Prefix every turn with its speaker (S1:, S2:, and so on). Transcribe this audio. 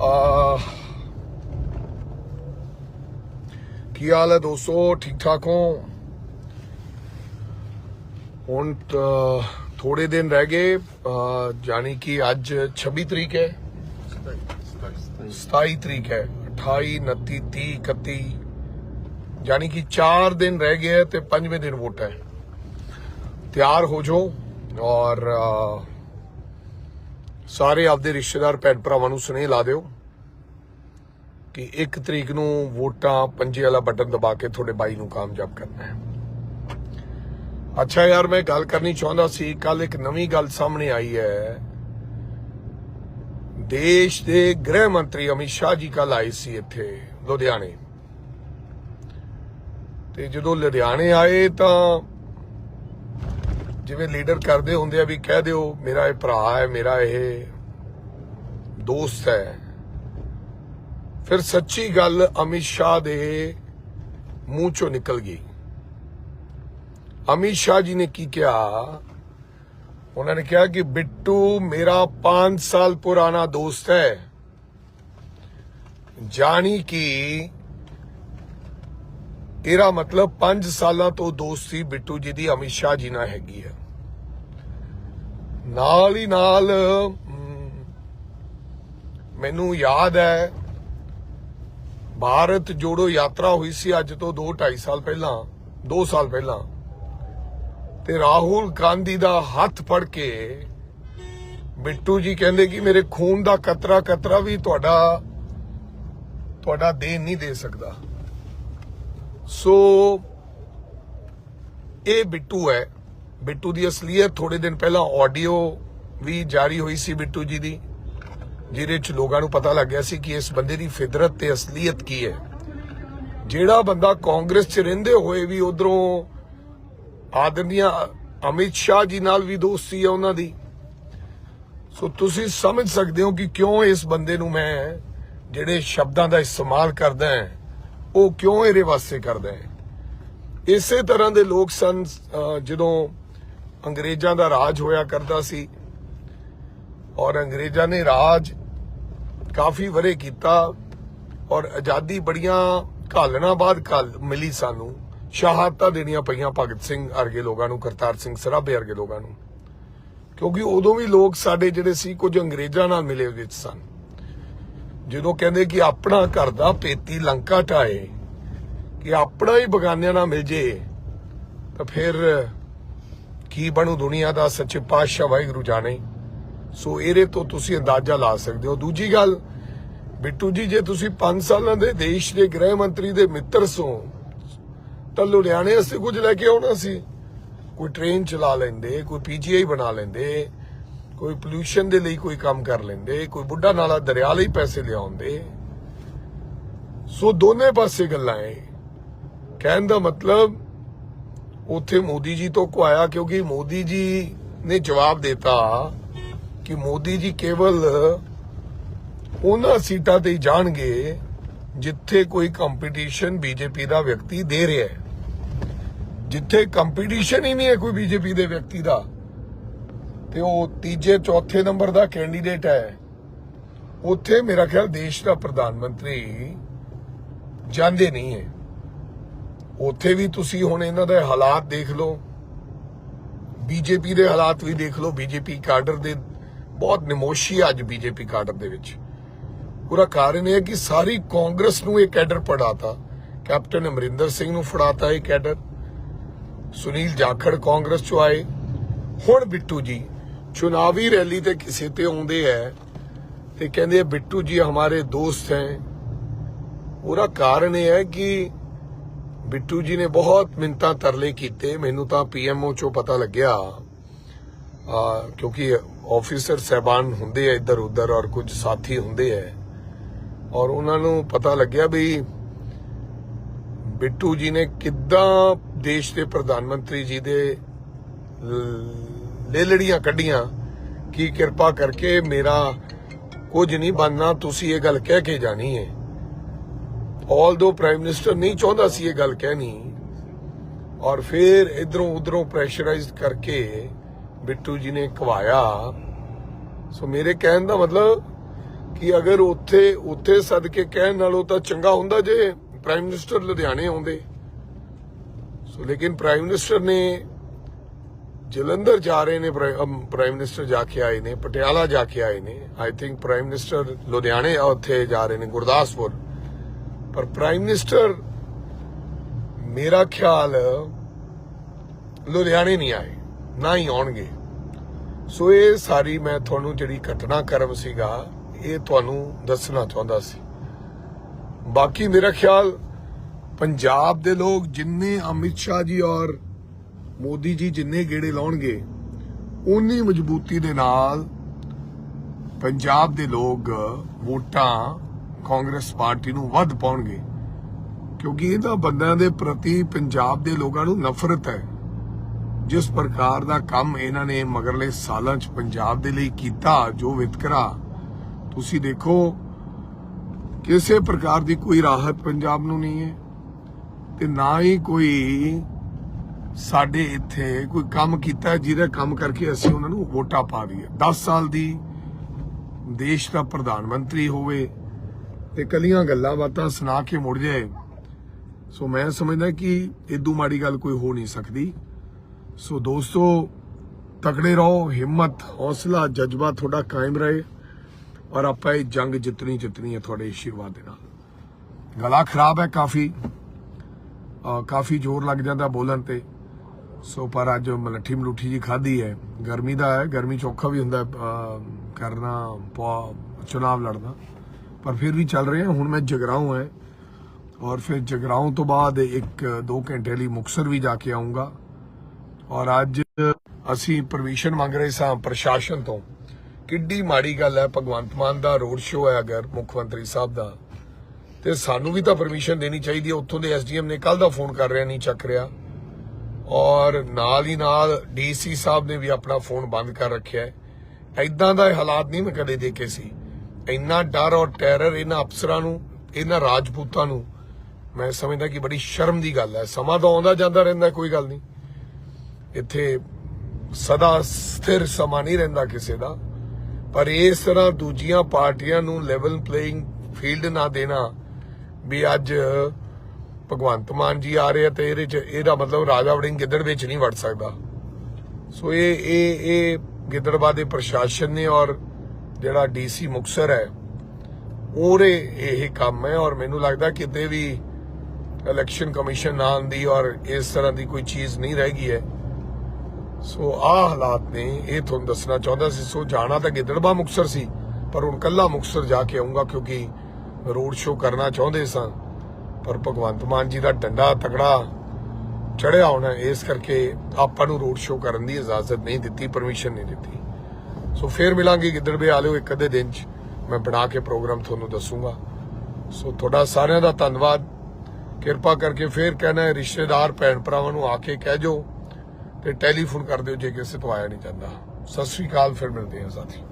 S1: ਆ ਕੀ ਹਾਲ ਹੈ ਦੋਸਤੋ? ਠੀਕ ਠਾਕ ਹੋ? ਹੁਣ ਥੋੜੇ ਦਿਨ ਰਹਿ ਗਏ ਅਹ, ਜਾਣੀ ਕਿ ਅੱਜ 26 ਤਰੀਕ ਹੈ। 27 ਤਰੀਕ ਹੈ। 28 29 30 31 ਜਾਣੀ ਕਿ 4 ਦਿਨ ਰਹਿ ਗਏ ਤੇ ਪੰਜਵੇਂ ਦਿਨ ਵੋਟ ਹੈ। ਤਿਆਰ ਹੋ ਜਾਓ ਔਰ ਸਾਰੇ ਆਪਦੇ ਰਿਸ਼ਤੇਦਾਰ ਭੈਣ ਭਰਾਵਾਂ ਨੂੰ ਸੁਨੇਹ ਲਾ ਦਿਓ ਕਿ 1 ਤਰੀਕ ਨੂੰ ਵੋਟਾਂ ਪੰਜੇ ਵਾਲਾ ਬਟਨ ਦਬਾ ਕੇ ਤੁਹਾਡੇ ਬਾਈ ਨੂੰ ਕਾਮਯਾਬ ਕਰਨਾ ਹੈ। ਅੱਛਾ ਯਾਰ, ਮੈਂ ਗੱਲ ਕਰਨੀ ਚਾਹੁੰਦਾ ਸੀ ਕੱਲ ਇੱਕ ਨਵੀਂ ਗੱਲ ਸਾਹਮਣੇ ਆਈ ਹੈ। ਦੇਸ਼ ਦੇ ਗ੍ਰਹਿ ਮੰਤਰੀ ਅਮਿਤ ਸ਼ਾਹ ਜੀ ਕੱਲ ਆਏ ਸੀ ਇੱਥੇ, ਲੁਧਿਆਣੇ। ਤੇ ਜਦੋਂ ਲੁਧਿਆਣੇ ਆਏ ਤਾਂ ਜਿਵੇਂ ਲੀਡਰ ਕਰਦੇ ਹੁੰਦੇ ਆ ਵੀ ਕਹਿ ਦਿਓ, ਮੇਰਾ ਇਹ ਭਰਾ ਹੈ, ਮੇਰਾ ਇਹ ਦੋਸਤ ਹੈ। ਫਿਰ ਸੱਚੀ ਗੱਲ ਅਮਿਤ ਸ਼ਾਹ ਦੇ ਮੂੰਹ ਚੋਂ ਨਿਕਲ ਗਈ। ਅਮਿਤ ਸ਼ਾਹ ਜੀ ਨੇ ਕੀ ਕਿਹਾ? ਉਹਨਾਂ ਨੇ ਕਿਹਾ ਕਿ ਬਿੱਟੂ ਮੇਰਾ 5 ਸਾਲ ਪੁਰਾਣਾ ਦੋਸਤ ਹੈ। ਜਾਣੀ ਕਿ ਇਹਦਾ ਮਤਲਬ 5 ਸਾਲਾਂ ਤੋਂ ਦੋਸਤੀ ਬਿੱਟੂ ਜੀ ਦੀ ਅਮਿਤ ਸ਼ਾਹ ਜੀ ਨਾਲ ਹੈਗੀ ਹੈ ਨਾਲ ਹੀ ਨਾਲ ਅਮ, ਮੈਨੂੰ ਯਾਦ ਹੈ ਭਾਰਤ ਜੋੜੋ ਯਾਤਰਾ ਹੋਈ ਸੀ ਅੱਜ ਤੋਂ 2 2.5 ਸਾਲ ਪਹਿਲਾਂ 2 ਸਾਲ ਪਹਿਲਾਂ। ਤੇ ਰਾਹੁਲ ਗਾਂਧੀ ਦਾ ਹੱਥ ਫੜ ਕੇ ਬਿੱਟੂ ਜੀ ਕਹਿੰਦੇ ਕਿ ਮੇਰੇ ਖੂਨ ਦਾ ਕਤਰਾ ਕਤਰਾ ਵੀ ਤੁਹਾਡਾ ਤੁਹਾਡਾ ਦੇਣ ਨਹੀਂ ਦੇ ਸਕਦਾ। ਸੋ ਇਹ ਬਿੱਟੂ ਹੈ। ਬਿੱਟੂ ਦੀ ਅਸਲੀਅਤ ਥੋੜੇ ਦਿਨ ਪਹਿਲਾਂ ਆਡੀਓ ਵੀ ਜਾਰੀ ਹੋਈ ਸੀ ਬਿੱਟੂ ਜੀ ਦੀ, ਜਿਹਦੇ ਚ ਲੋਕਾਂ ਨੂੰ ਪਤਾ ਲੱਗ ਗਿਆ ਸੀ ਕਿ ਇਸ ਬੰਦੇ ਦੀ ਫਿਦਰਤ ਤੇ ਅਸਲੀਅਤ ਕੀ ਹੈ। ਜਿਹੜਾ ਬੰਦਾ ਕਾਂਗਰਸ ਚ ਰਹਿੰਦੇ ਹੋਏ ਵੀ ਉਧਰੋਂ ਆਦਮੀਆਂ ਅਮਿਤ ਸ਼ਾਹ ਜੀ ਨਾਲ ਵੀ ਦੋਸਤੀ ਹੈ ਉਹਨਾਂ ਦੀ, ਸੋ ਤੁਸੀਂ ਸਮਝ ਸਕਦੇ ਹੋ ਕਿ ਕਿਉਂ ਇਸ ਬੰਦੇ ਨੂੰ ਮੈਂ ਜਿਹੜੇ ਸ਼ਬਦਾਂ ਦਾ ਇਸਤੇਮਾਲ ਕਰਦਾ ਹਾਂ। ਉਹ ਕਿਉਂ ਇਹਦੇ ਵਾਸਤੇ ਕਰਦਾ ਹੈ? ਇਸੇ ਤਰ੍ਹਾਂ ਦੇ ਲੋਕ ਸਨ ਅਹ, ਜਦੋਂ ਅੰਗਰੇਜ਼ਾਂ ਦਾ ਰਾਜ ਹੋਇਆ ਕਰਦਾ ਸੀ ਔਰ ਅੰਗਰੇਜ਼ਾਂ ਨੇ ਰਾਜ ਕਾਫੀ ਵਰੇ ਕੀਤਾ ਔਰ ਆਜ਼ਾਦੀ ਬੜੀਆਂ ਘਾਲਣਾ ਬਾਅਦ ਘਾਲ ਮਿਲੀ ਸਾਨੂੰ। ਸ਼ਹਾਦਤਾਂ ਦੇਣੀਆਂ ਪਈਆਂ ਭਗਤ ਸਿੰਘ ਅਰਗੇ ਲੋਕਾਂ ਨੂੰ ਕਰਤਾਰ ਸਿੰਘ ਸਰਾਭੇ ਅਰਗੇ ਲੋਕਾਂ ਨੂੰ। ਕਿਉਂਕਿ ਉਦੋਂ ਵੀ ਲੋਕ ਸਾਡੇ ਜਿਹੜੇ ਸੀ ਕੁਝ ਅੰਗਰੇਜ਼ਾਂ ਨਾਲ ਮਿਲੇ ਵਿੱਚ ਸਨ। ਜਦੋਂ ਕਹਿੰਦੇ ਕਿ ਆਪਣਾ ਘਰ ਦਾ ਪੇਤੀ ਲੰਕਾ ਢਾਏ ਕਿ ਆਪਣਾ ਹੀ ਬਗਾਨਿਆਂ ਨਾਲ ਮਿਲ ਜੇ, ਤਾਂ ਫਿਰ ਕੀ ਬਣੂ ਦੁਨੀਆ ਦਾ ਸੱਚੇ ਪਾਤਸ਼ਾਹ ਵਾਹਿਗੁਰੂ ਜਾਣੇ? ਸੋ ਇਹਦੇ ਤੋਂ ਤੁਸੀਂ ਅੰਦਾਜ਼ਾ ਲਾ ਸਕਦੇ ਹੋ। ਦੂਜੀ ਗੱਲ, ਬਿੱਟੂ ਜੀ, ਜੇ ਤੁਸੀਂ 5 ਸਾਲਾਂ ਦੇ ਦੇਸ਼ ਦੇ ਗ੍ਰਹਿ ਮੰਤਰੀ ਦੇ ਮਿੱਤਰ ਸੋ, ਤਾਂ ਲੁਧਿਆਣੇ ਵਾਸਤੇ ਕੁਝ ਲੈ ਕੇ ਆਉਣਾ ਸੀ। ਕੋਈ ਟ੍ਰੇਨ ਚਲਾ ਲੈਂਦੇ, ਕੋਈ ਪੀਜੀਆਈ ਬਣਾ ਲੈਂਦੇ ਕੋਈ ਪੋਲੂਸ਼ਨ ਦੇ ਲਈ ਕੋਈ ਕੰਮ ਕਰ ਲੈਂਦੇ, ਕੋਈ ਬੁੱਢਾ ਨਾਲਾ ਦਰਿਆ ਲਈ ਪੈਸੇ ਲਿਆਉਂਦੇ। ਸੋ ਦੋਨੇ ਪਾਸੇ ਗੱਲਾਂ ਐ। ਕਹਿਣ ਦਾ ਮਤਲਬ, ਉੱਥੇ ਮੋਦੀ ਜੀ ਤੋਂ ਕੁਆਇਆ ਕਿਉਂਕਿ ਮੋਦੀ ਜੀ ਨੇ ਜਵਾਬ ਦਿੱਤਾ ਕਿ ਮੋਦੀ ਜੀ ਕੇਵਲ ਉਹਨਾਂ ਸੀਟਾਂ ਤੇ ਜਾਣਗੇ ਜਿੱਥੇ ਕੋਈ ਕੰਪੀਟੀਸ਼ਨ ਬੀਜੇਪੀ ਦਾ ਵਿਅਕਤੀ ਦੇ ਰਿਹਾ ਹੈ। ਜਿੱਥੇ ਕੰਪੀਟੀਸ਼ਨ ਹੀ ਨਹੀਂ ਹੈ ਕੋਈ ਬੀਜੇਪੀ ਦੇ ਵਿਅਕਤੀ ਦਾ। ਤੇ ਉਹ ਤੀਜੇ, ਚੌਥੇ ਨੰਬਰ ਦਾ ਕੈਂਡੀਡੇਟ ਹੈ। ਉੱਥੇ ਮੇਰਾ ਖਿਆਲ ਦੇਸ਼ ਦਾ ਪ੍ਰਧਾਨ ਮੰਤਰੀ ਜਾਂਦੇ ਨਹੀਂ ਹੈ। ਉੱਥੇ ਵੀ ਤੁਸੀਂ ਹੁਣ ਇਹਨਾਂ ਦੇ ਹਾਲਾਤ ਦੇਖ ਲਓ। ਬੀਜੇਪੀ ਦੇ ਹਾਲਾਤ ਵੀ ਦੇਖ ਲਓ। ਬੀਜੇਪੀ ਕਾਡਰ ਦੇ ਬਹੁਤ ਨਿਮੋਸ਼ੀ ਹੈ ਅੱਜ ਬੀਜੇਪੀ ਕਾਡਰ ਦੇ ਵਿੱਚ। ਪੂਰਾ ਕਾਰਨ ਇਹ ਹੈ ਕਿ ਸਾਰੀ ਕਾਂਗਰਸ ਨੂੰ ਇਹ ਕੈਡਰ ਪੜਾਤਾ। ਕੈਪਟਨ ਅਮਰਿੰਦਰ ਸਿੰਘ ਨੂੰ ਫੜਾਤਾ ਇਹ ਕੈਡਰ। ਸੁਨੀਲ ਜਾਖੜ ਕਾਂਗਰਸ ਚੋਂ ਆਏ। ਹੁਣ ਬਿੱਟੂ ਜੀ ਚੁਣਾਵੀ ਰੈਲੀ ਤੇ ਕਿਸੇ ਤੇ ਆਉਂਦੇ ਐ ਤੇ ਕਹਿੰਦੇ ਬਿੱਟੂ ਜੀ ਹਮਾਰੇ ਦੋਸਤ ਹੈ ਉਹਦਾ ਕਾਰਨ ਇਹ ਹੈ ਕਿ ਬਿੱਟੂ ਜੀ ਨੇ ਬਹੁਤ ਮਿੰਤਾ ਤਰਲੇ ਕੀਤੇ ਮੈਨੂੰ ਤਾਂ ਪੀਐਮਓ ਚੋਂ ਪਤਾ ਲੱਗਿਆ ਆ ਕਿਉਂਕਿ ਆਫੀਸਰ ਸਹਿਬਾਨ ਹੁੰਦੇ ਆ ਇੱਧਰ ਉੱਧਰ ਔਰ ਕੁਝ ਸਾਥੀ ਹੁੰਦੇ ਆ ਔਰ ਉਹਨਾਂ ਨੂੰ ਪਤਾ ਲੱਗਿਆ ਵੀ ਬਿੱਟੂ ਜੀ ਨੇ ਕਿੱਦਾਂ ਦੇਸ਼ ਦੇ ਪ੍ਰਧਾਨ ਮੰਤਰੀ ਜੀ ਦੇ ਲੇਲੜੀਆਂ ਕੱਢੀਆਂ ਕਿ ਕਿਰਪਾ ਕਰਕੇ ਮੇਰਾ ਕੁਝ ਨਹੀਂ ਬਣਨਾ, ਤੁਸੀਂ ਇਹ ਗੱਲ ਕਹਿ ਕੇ ਜਾਣੀ ਹੈ ਆਲਦੋ ਪ੍ਰਾਈਮ ਮਿਨਿਸਟਰ ਨਹੀਂ ਚਾਹੁੰਦਾ ਸੀ ਇਹ ਗੱਲ ਕਹਿਣੀ, ਔਰ ਫਿਰ ਇਧਰੋਂ ਉਧਰੋਂ ਪ੍ਰੈਸ਼ਰਾਈਜ਼ਡ ਕਰਕੇ ਬਿੱਟੂ ਜੀ ਨੇ ਕਵਾਇਆ। ਸੋ ਮੇਰੇ ਕਹਿਣ ਦਾ ਮਤਲਬ ਕਿ ਅਗਰ ਉੱਥੇ ਉੱਥੇ ਸਦਕੇ ਕਹਿਣ ਨਾਲੋਂ ਤਾਂ ਚੰਗਾ ਹੁੰਦਾ ਜੇ ਪ੍ਰਾਈਮ ਮਿਨਿਸਟਰ ਲੁਧਿਆਣੇ ਆਉਂਦੇ। ਸੋ ਲੇਕਿਨ ਪ੍ਰਾਈਮ ਮਿਨਿਸਟਰ ਨੇ ਜਲੰਧਰ ਜਾ ਰਹੇ ਨੇ ਪ੍ਰਾਈਮ ਮਿਨਿਸਟਰ ਜਾ ਕੇ ਆਏ ਨੇ, ਪਟਿਆਲਾ ਜਾ ਕੇ ਆਏ ਨੇ। ਆਈ ਥਿੰਕ ਪ੍ਰਾਈਮ ਮਿਨਿਸਟਰ ਲੁਧਿਆਣੇ ਉੱਥੇ ਜਾ ਰਹੇ ਨੇ, ਗੁਰਦਾਸਪੁਰ। ਪਰ ਪ੍ਰਾਈਮ ਮਿਨਿਸਟਰ ਮੇਰਾ ਖਿਆਲ, ਲੁਧਿਆਣੇ ਨਹੀਂ ਆਏ, ਨਾ ਹੀ ਆਉਣਗੇ। ਸੋ ਇਹ ਸਾਰੀ ਮੈਂ ਤੁਹਾਨੂੰ ਜਿਹੜੀ ਘਟਨਾ ਕਰਮ ਸੀਗਾ, ਇਹ ਤੁਹਾਨੂੰ ਦੱਸਣਾ ਚਾਹੁੰਦਾ ਸੀ। ਬਾਕੀ ਮੇਰਾ ਖਿਆਲ, ਪੰਜਾਬ ਦੇ ਲੋਕ ਜਿੰਨੇ ਅਮਿਤ ਸ਼ਾਹ ਜੀ ਔਰ ਮੋਦੀ ਜੀ ਜਿੰਨੇ ਗੇੜੇ ਲਾਉਣਗੇ ਉਨੀ ਮਜ਼ਬੂਤੀ ਦੇ ਨਾਲ ਪੰਜਾਬ ਦੇ ਲੋਕ ਵੋਟਾਂ ਕਾਂਗਰਸ ਪਾਰਟੀ ਨੂੰ ਵੱਧ ਪਾਉਣਗੇ। ਕਿਉਂਕਿ ਇਹਨਾਂ ਬੰਦਿਆਂ ਦੇ ਪ੍ਰਤੀ ਪੰਜਾਬ ਦੇ ਲੋਕਾਂ ਨੂੰ ਨਫ਼ਰਤ ਹੈ। ਜਿਸ ਪ੍ਰਕਾਰ ਦਾ ਕੰਮ ਇਹਨਾਂ ਨੇ ਮਗਰਲੇ ਸਾਲਾਂ 'ਚ ਪੰਜਾਬ ਦੇ ਲਈ ਕੀਤਾ, ਜੋ ਵਿਤਕਰਾ, ਤੁਸੀਂ ਦੇਖੋ, ਕਿਸੇ ਪ੍ਰਕਾਰ ਦੀ ਕੋਈ ਰਾਹਤ ਪੰਜਾਬ ਨੂੰ ਨਹੀਂ ਹੈ ਤੇ ਨਾ ਹੀ ਕੋਈ ਸਾਡੇ ਇੱਥੇ ਕੋਈ ਕੰਮ ਕੀਤਾ, ਜਿਹਦਾ ਕੰਮ ਕਰਕੇ ਅਸੀਂ ਉਹਨਾਂ ਨੂੰ ਵੋਟਾਂ ਪਾ ਦਈਏ 10 ਸਾਲ ਦੀ ਦੇਸ਼ ਦਾ ਪ੍ਰਧਾਨ ਮੰਤਰੀ ਹੋਵੇ ਤੇ ਕਲੀਆਂ ਗੱਲਾਂ ਬਾਤਾਂ ਸੁਣਾ ਕੇ ਮੁੜ ਜਾਏ, ਸੋ ਮੈਂ ਸਮਝਦਾ ਕਿ ਇਦੋਂ ਮਾੜੀ ਗੱਲ ਕੋਈ ਹੋ ਨਹੀਂ ਸਕਦੀ। ਸੋ ਦੋਸਤੋ, ਤਕੜੇ ਰਹੋ, ਹਿੰਮਤ, ਹੌਸਲਾ, ਜਜ਼ਬਾ ਤੁਹਾਡਾ ਕਾਇਮ ਰਹੇ ਔਰ ਆਪਾਂ ਇਹ ਜੰਗ ਜਿੱਤਣੀ ਜਿੱਤਣੀ ਹੈ ਤੁਹਾਡੇ ਆਸ਼ੀਰਵਾਦ ਦੇ ਨਾਲ। ਗਲਾ ਖਰਾਬ ਹੈ ਕਾਫੀ। ਕਾਫੀ ਜ਼ੋਰ ਲੱਗ ਜਾਂਦਾ ਬੋਲਣ ਤੇ। ਸੋ ਪਰ ਅੱਜ ਮਲੱਠੀ ਮਲੂਠੀ ਜੀ ਖਾਧੀ ਹੈ। ਗਰਮੀ ਦਾ ਹੈ, ਗਰਮੀ ਚੋਖਾ ਵੀ ਹੁੰਦਾ ਕਰਨਾ ਚੁਣਾਵ ਲੜਨਾ। ਪਰ ਫਿਰ ਵੀ ਚੱਲ ਰਹੇ ਹਾਂ ਹੁਣ ਮੈਂ ਜਗਰਾਉਂ ਹੈ। ਔਰ ਫਿਰ ਜਗਰਾਉਂ ਤੋਂ ਬਾਅਦ ਇੱਕ, ਦੋ ਘੰਟੇ ਲਈ ਮੁਕਸਰ ਵੀ ਜਾ ਕੇ ਆਉਂਗਾ ਔਰ ਅੱਜ ਅਸੀਂ ਪਰਮਿਸ਼ਨ ਮੰਗ ਰਹੇ ਸਾਂ ਪ੍ਰਸ਼ਾਸਨ ਤੋਂ। ਕਿੱਡੀ ਮਾੜੀ ਗੱਲ ਹੈ, ਭਗਵੰਤ ਮਾਨ ਦਾ ਰੋਡ ਸ਼ੋਅ ਹੈ ਅਗਰ, ਮੁੱਖ ਮੰਤਰੀ ਸਾਹਿਬ ਦਾ। ਤੇ ਸਾਨੂੰ ਵੀ ਤਾਂ ਪਰਮਿਸ਼ਨ ਦੇਣੀ ਚਾਹੀਦੀ ਹੈ, ਉੱਥੋਂ ਦੇ ਐਸਡੀਐਮ ਨੇ ਕੱਲ ਦਾ ਫੋਨ ਕਰ ਰਿਹਾ, ਨਹੀਂ ਚੱਕ ਰਿਹਾ। ਔਰ ਨਾਲ ਹੀ ਨਾਲ ਡੀਸੀ ਸਾਹਿਬ ਨੇ ਵੀ ਆਪਣਾ ਫੋਨ ਬੰਦ ਕਰ ਰੱਖਿਆ ਹੈ। ਐਦਾਂ ਦਾ ਹਾਲਾਤ ਨਹੀਂ ਮੈਂ ਕਦੇ ਦੇਖੇ ਸੀ। ਇੰਨਾ ਡਰ ਔਰ ਟੈਰਰ ਇਹਨਾਂ ਅਫਸਰਾਂ ਨੂੰ, ਇਹਨਾਂ ਰਾਜਪੂਤਾਂ ਨੂੰ, ਮੈਂ ਸਮਝਦਾ ਕਿ ਬੜੀ ਸ਼ਰਮ ਦੀ ਗੱਲ ਹੈ। ਸਮਾਂ ਤਾਂ ਆਉਂਦਾ ਜਾਂਦਾ ਰਹਿੰਦਾ, ਕੋਈ ਗੱਲ ਨਹੀਂ। ਇੱਥੇ ਸਦਾ ਸਥਿਰ ਸਮਾਂ ਨਹੀਂ ਰਹਿੰਦਾ ਕਿਸੇ ਦਾ। ਪਰ ਇਸ ਤਰ੍ਹਾਂ ਦੂਜੀਆਂ ਪਾਰਟੀਆਂ ਨੂੰ ਲੈਵਲ ਪਲੇਇੰਗ ਫੀਲਡ ਨਾ ਦੇਣਾ ਵੀ ਅੱਜ ਭਗਵੰਤ ਮਾਨ ਜੀ ਆ ਰਹੇ ਆ ਤੇ ਇਹਦੇ ਚ ਇਹਦਾ ਮਤਲਬ ਰਾਜਾ ਵੜਿੰਗ ਗਿੱਦੜ ਵਿੱਚ ਨਹੀਂ ਵੜ ਸਕਦਾ। ਸੋ ਇਹ ਇਹ ਇਹ ਗਿੱਦੜਬਾਦ ਦੇ ਪ੍ਰਸ਼ਾਸਨ ਨੇ ਔਰ ਜਿਹੜਾ ਡੀਸੀ ਮੁਕਸਰ ਹੈ, ਉਹਦੇ ਇਹ ਕੰਮ ਹੈ ਔਰ ਮੈਨੂੰ ਲੱਗਦਾ ਕਿਤੇ ਵੀ ਇਲੈਕਸ਼ਨ ਕਮਿਸ਼ਨ ਨਾ ਆਉਂਦੀ ਔਰ ਇਸ ਤਰ੍ਹਾਂ ਦੀ ਕੋਈ ਚੀਜ਼ ਨਹੀਂ ਰਹਿ ਗਈ ਹੈ। ਸੋ ਆ ਹਾਲਾਤ ਨੇ, ਇਹ ਤੁਹਾਨੂੰ ਦੱਸਣਾ ਚਾਹੁੰਦਾ ਸੀ, ਸੋ ਜਾਣਾ ਤਾਂ ਗਿੱਦੜਵਾ ਮੁਕਸਰ ਸੀ, ਪਰ ਹੁਣ ਕੱਲਾ ਮੁਕਸਰ ਜਾ ਕੇ ਆਉਂਗਾ ਕਿਉਂਕਿ ਰੋਡ ਸ਼ੋਅ ਕਰਨਾ ਚਾਹੁੰਦੇ ਸਾਂ। ਪਰ ਭਗਵੰਤ ਮਾਨ ਜੀ ਦਾ ਡੰਡਾ ਤਕੜਾ ਚੜਿਆ ਹੋਣਾ ਇਸ ਕਰਕੇ ਆਪਾਂ ਨੂੰ ਰੋਡ ਸ਼ੋਅ ਕਰਨ ਦੀ ਇਜਾਜ਼ਤ ਨਹੀਂ ਦਿੱਤੀ ਪਰਮਿਸ਼ਨ ਨਹੀਂ ਦਿੱਤੀ। ਸੋ ਫੇਰ ਮਿਲਾਂਗੇ ਗਿੱਦੜਵੇ ਵਾਲਿਓ ਇੱਕ ਅੱਧੇ ਦਿਨ ਚ। ਮੈਂ ਬਣਾ ਕੇ ਪ੍ਰੋਗਰਾਮ ਤੁਹਾਨੂੰ ਦੱਸੂਗਾ। ਸੋ ਤੁਹਾਡਾ ਸਾਰਿਆਂ ਦਾ ਧੰਨਵਾਦ। ਕਿਰਪਾ ਕਰਕੇ ਫੇਰ ਕਹਿਣਾ ਹੈ, ਰਿਸ਼ਤੇਦਾਰ, ਭੈਣ ਭਰਾਵਾਂ ਨੂੰ ਆ ਕੇ ਕਹਿ ਜੋ ਤੇ ਟੈਲੀਫੋਨ ਕਰ ਦਿਓ, ਜੇ ਕਿਸੇ ਤੋਂ ਆਇਆ ਨਹੀਂ ਜਾਂਦਾ। ਸਤਿ ਸ੍ਰੀ ਅਕਾਲ, ਫਿਰ ਮਿਲਦੇ ਹਾਂ ਸਾਥੀ।